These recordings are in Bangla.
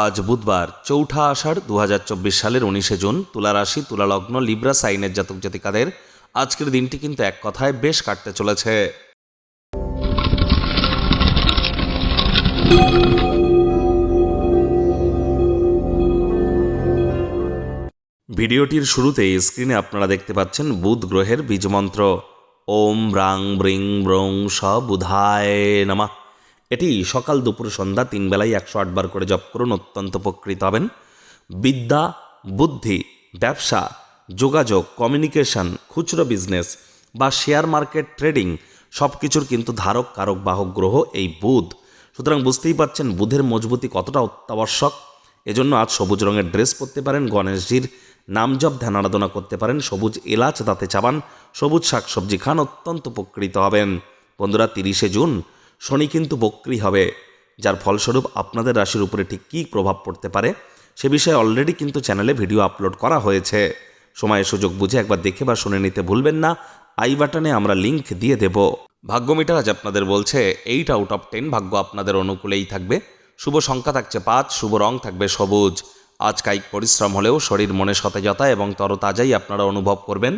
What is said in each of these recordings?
আজ বুধবার, চৌঠা আষাঢ় দু হাজার চব্বিশ সালের উনিশে জুন তুলা রাশি তুলা লিব্রা, সাইনের জাতক জাতিকাদের আজকের দিনটি কিন্তু এক কথায় বেশ কাটতে চলেছে। ভিডিওটির শুরুতেই স্ক্রিনে আপনারা দেখতে পাচ্ছেন বুধ গ্রহের বীজমন্ত্র। ওম রাং ব্রিং ব্রং স বুধায় নামা। এটি সকাল দুপুর সন্ধ্যা তিন বেলায় একশো আটবার করে জপ করুন, অত্যন্ত উপকৃত হবেন। বিদ্যা, বুদ্ধি, ব্যবসা, যোগাযোগ কমিউনিকেশন খুচরো বিজনেস বা শেয়ার মার্কেট ট্রেডিং সব কিছুর কিন্তু ধারক, কারক, বাহক, গ্রহ এই বুধ। সুতরাং বুঝতেই পারছেন বুধের মজবুতি কতটা অত্যাবশ্যক। এজন্য আজ সবুজ রঙের ড্রেস পরতে পারেন, গণেশজির নাম জপ, ধ্যান আরাধনা করতে পারেন, সবুজ এলাচ দাঁতে চাবান, সবুজ শাকসবজি খান, অত্যন্ত উপকৃত হবেন। বন্ধুরা, তিরিশে জুন শনি কিন্তু বক্রি হবে, যার ফলস্বরূপ আপনাদের রাশির উপরে ঠিক কী প্রভাব পড়তে পারে সে বিষয়ে অলরেডি কিন্তু চ্যানেলে ভিডিও আপলোড করা হয়েছে। সময় সুযোগ বুঝে একবার দেখে বা শুনে নিতে ভুলবেন না। আই বাটনে আমরা লিংক দিয়ে দেব। ভাগ্য মিটার আজ আপনাদের বলছে এইট আউট অফ টেন ভাগ্য আপনাদের অনুকূলেই থাকবে। শুভ সংখ্যা থাকছে পাঁচ, শুভ রং থাকবে সবুজ। আজ কায়িক পরিশ্রম হলেও শরীর মনে সতেজতা এবং তরতাজাই আপনারা অনুভব করবেন।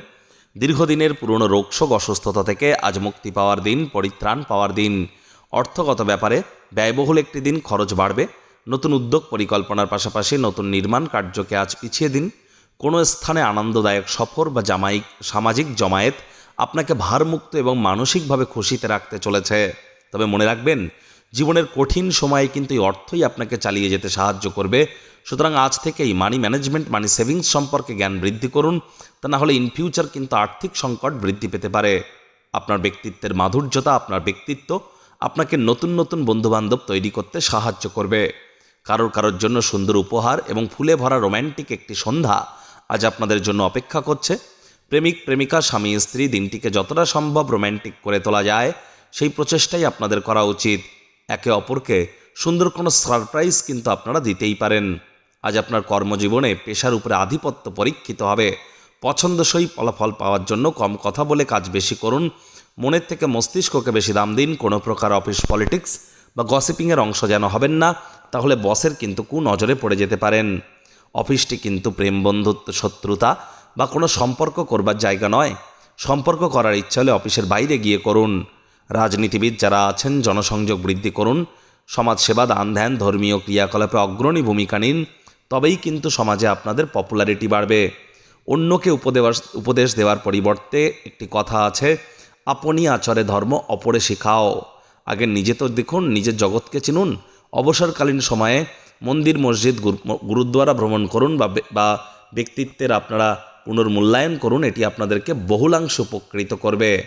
দীর্ঘদিনের পুরনো রোগশোক অসুস্থতা থেকে আজ মুক্তি পাওয়ার দিন, পরিত্রাণ পাওয়ার দিন। অর্থগত ব্যাপারে ব্যয়বহুল একটি দিন খরচ বাড়বে। নতুন উদ্যোগ পরিকল্পনার পাশাপাশি নতুন নির্মাণ কার্যকে আজ পিছিয়ে দিন। কোনো স্থানে আনন্দদায়ক সফর বা জামাইক সামাজিক জমায়েত আপনাকে ভারমুক্ত এবং মানসিকভাবে খুশিতে রাখতে চলেছে। তবে মনে রাখবেন, জীবনের কঠিন সময়ে কিন্তু এই অর্থই আপনাকে চালিয়ে যেতে সাহায্য করবে। সুতরাং আজ থেকেই মানি ম্যানেজমেন্ট মানি সেভিংস সম্পর্কে জ্ঞান বৃদ্ধি করুন। তা না হলে ইন ফিউচার কিন্তু আর্থিক সংকট বৃদ্ধি পেতে পারে। আপনার ব্যক্তিত্বের মাধুর্যতা, আপনার ব্যক্তিত্ব আপনাকে নতুন নতুন বন্ধুবান্ধব তৈরি করতে সাহায্য করবে। কারোর কারোর জন্য সুন্দর উপহার এবং ফুলে ভরা রোম্যান্টিক একটি সন্ধ্যা আজ আপনাদের জন্য অপেক্ষা করছে। প্রেমিক, প্রেমিকা, স্বামী, স্ত্রী দিনটিকে যতটা সম্ভব রোম্যান্টিক করে তোলা যায়, সেই প্রচেষ্টাই আপনাদের করা উচিত। একে অপরকে সুন্দর কোনো সারপ্রাইজ কিন্তু আপনারা দিতেই পারেন। আজ আপনার কর্মজীবনে পেশার উপরে আধিপত্য পরীক্ষিত হবে। পছন্দসই ফলাফল পাওয়ার জন্য কম কথা বলে কাজ বেশি করুন। মনের থেকে মস্তিষ্ককে বেশি দাম দিন, কোনো প্রকার অফিস পলিটিক্স বা গসিপিংয়ের অংশ যেন হবেন না, তাহলে বসের কিন্তু কু নজরে পড়ে যেতে পারেন। অফিসটি কিন্তু প্রেম, বন্ধুত্ব, শত্রুতা বা কোনো সম্পর্ক করবার জায়গা নয়। সম্পর্ক করার ইচ্ছা হলে অফিসের বাইরে গিয়ে করুন। রাজনীতিবিদ যারা আছেন, জনসংযোগ বৃদ্ধি করুন। সমাজসেবা দান, ধ্যান, ধর্মীয় ক্রিয়াকলাপে অগ্রণী ভূমিকা নিন। তবেই কিন্তু সমাজে আপনাদের পপুলারিটি বাড়বে। অন্যকে উপদেশ উপদেশ দেওয়ার পরিবর্তে একটি কথা আছে আপনি আচরে ধর্ম অপরে শেখাও। আগে নিজে তো দেখুন নিজের জগৎকে চিনুন। অবসরকালীন সময়ে মন্দির, মসজিদ, গুরু- গুরুদ্বারা ভ্রমণ করুন বা ব্যক্তিত্বের আপনারা পুনর্মূল্যায়ন করুন, এটি আপনাদেরকে বহুলাংশ উপকৃত করবে।